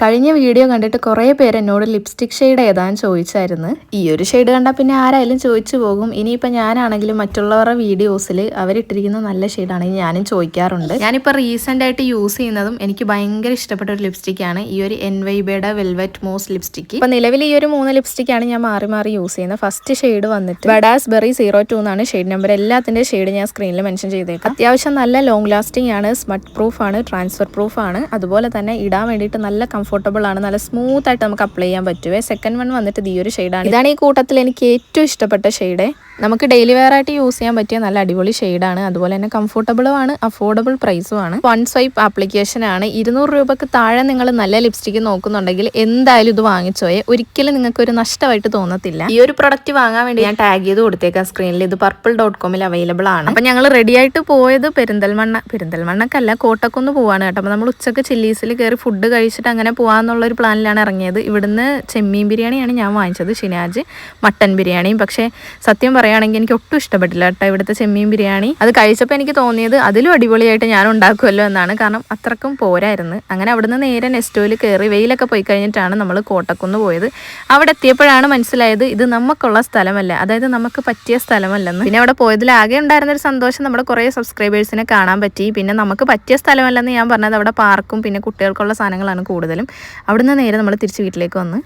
കഴിഞ്ഞ വീഡിയോ കണ്ടിട്ട് കുറേ പേര് എന്നോട് ലിപ്സ്റ്റിക് ഷെയ്ഡ് ഏതാന്ന് ചോദിച്ചായിരുന്നു. ഈ ഒരു ഷെയ്ഡ് കണ്ടാൽ പിന്നെ ആരായാലും ചോദിച്ചു പോകും. ഇനിയിപ്പോൾ ഞാനാണെങ്കിലും മറ്റുള്ളവരുടെ വീഡിയോസിൽ അവരിട്ടിരിക്കുന്ന നല്ല ഷെയ്ഡാണെങ്കിൽ ഞാനും ചോദിക്കാറുണ്ട്. ഞാനിപ്പോൾ റീസെന്റ് ആയിട്ട് യൂസ് ചെയ്യുന്നതും എനിക്ക് ഭയങ്കര ഇഷ്ടപ്പെട്ട ഒരു ലിപ്സ്റ്റിക്കാണ് ഈ ഒരു എൻ വൈബയുടെ വെൽവെറ്റ് മോസ് ലിപ്സ്റ്റിക്ക് ഇപ്പം നിലവിൽ ഈ ഒരു മൂന്ന് ലിപ്സ്റ്റിക്കാണ് ഞാൻ മാറി മാറി യൂസ് ചെയ്യുന്നത്. ഫസ്റ്റ് ഷെയ്ഡ് വന്നിട്ട് ബഡാസ് ബെറി സീറോ ടു എന്നാണ് ഷെയ്ഡ് നമ്പർ എല്ലാത്തിന്റെ ഷെയ്ഡ് ഞാൻ സ്ക്രീനിൽ മെൻഷൻ ചെയ്തേക്കാം. അത്യാവശ്യം നല്ല ലോങ് ലാസ്റ്റിംഗ് ആണ്. സ്മട്ട് പ്രൂഫ് ആണ്. ട്രാൻസ്ഫർ പ്രൂഫ് ആണ്. അതുപോലെ തന്നെ ഇടാൻ വേണ്ടിയിട്ട് നല്ല കംഫർട്ടബിൾ ആണ്. നല്ല സ്മൂത്ത് ആയിട്ട് നമുക്ക് അപ്ലൈ ചെയ്യാൻ പറ്റുവേ. സെക്കൻഡ് വൺ വന്നിട്ട് ഈ ഒരു ഷെയ്ഡാണ് ഇതാണ് ഈ കൂട്ടത്തിൽ എനിക്ക് ഏറ്റവും ഇഷ്ടപ്പെട്ട ഷെയ്ഡ് നമുക്ക് ഡെയിലി വെയർ ആയിട്ട് യൂസ് ചെയ്യാൻ പറ്റിയ നല്ല അടിപൊളി ഷെയ്ഡാണ് അതുപോലെ തന്നെ കംഫർട്ടബിളും ആണ് അഫോർഡബിൾ പ്രൈസും ആണ്. വൺ സ്വൈപ്പ് ആപ്ലിക്കേഷൻ ആണ്. ഇരുന്നൂറ് രൂപക്ക് താഴെ നിങ്ങൾ നല്ല ലിപ്സ്റ്റിക്ക് നോക്കുന്നുണ്ടെങ്കിൽ എന്തായാലും ഇത് വാങ്ങിച്ചോയെ. ഒരിക്കലും നിങ്ങൾക്ക് ഒരു നഷ്ടമായിട്ട് തോന്നത്തില്ല. ഈ ഒരു പ്രൊഡക്റ്റ് വാങ്ങാൻ വേണ്ടി ഞാൻ ടാഗ് ചെയ്ത് കൊടുത്തേക്കാം സ്ക്രീനിൽ ഇത് പർപ്പിൾ ഡോട്ട് കോമിൽ അവൈലബിൾ ആണ്. അപ്പം ഞങ്ങൾ റെഡി ആയിട്ട് പോയത് പെരിന്തൽമണ്ണ പെരിന്തൽമണ്ണക്കല്ല കോട്ടക്കുന്ന് പോവാണ് കേട്ടോ. അപ്പം നമ്മൾ ഉച്ചയ്ക്ക് ചില്ലീസിൽ കയറി ഫുഡ് കഴിച്ചിട്ട് അങ്ങനെ പോകാമെന്നുള്ള ഒരു പ്ലാനിലാണ് ഇറങ്ങിയത്. ഇവിടുന്ന് ചെമ്മീൻ ബിരിയാണിയാണ് ഞാൻ വാങ്ങിച്ചത് ഷിനാജ്. മട്ടൻ ബിരിയാണിയും. പക്ഷേ സത്യം പറയുകയാണെങ്കിൽ എനിക്ക് ഒട്ടും ഇഷ്ടപ്പെട്ടില്ല കേട്ടോ ഇവിടുത്തെ ചെമ്മീൻ ബിരിയാണി. അത് കഴിച്ചപ്പോൾ എനിക്ക് തോന്നിയത് അതിലും അടിപൊളിയായിട്ട് ഞാൻ ഉണ്ടാക്കുമല്ലോ എന്നാണ്. കാരണം അത്രക്കും പോരായിരുന്നു. അങ്ങനെ അവിടുന്ന് നേരെ നെസ്റ്റോയിൽ കയറി വെയിലൊക്കെ പോയി കഴിഞ്ഞിട്ടാണ് നമ്മൾ കോട്ടക്കുന്ന് പോയത്. അവിടെ എത്തിയപ്പോഴാണ് മനസ്സിലായത് ഇത് നമുക്കുള്ള സ്ഥലമല്ല. അതായത് നമുക്ക് പറ്റിയ സ്ഥലമല്ലെന്ന്. പിന്നെ അവിടെ പോയതിൽ ആകെ ഉണ്ടായിരുന്ന ഒരു സന്തോഷം നമ്മുടെ കുറേ സബ്സ്ക്രൈബേഴ്സിനെ കാണാൻ പറ്റി. പിന്നെ നമുക്ക് പറ്റിയ സ്ഥലമല്ലെന്ന് ഞാൻ പറഞ്ഞത് അവിടെ പാർക്കും പിന്നെ കുട്ടികൾക്കുള്ള സാധനങ്ങളാണ് കൂടുതലും. അവിടുന്ന് നേരെ നമ്മൾ തിരിച്ച് വീട്ടിലേക്ക് വന്ന്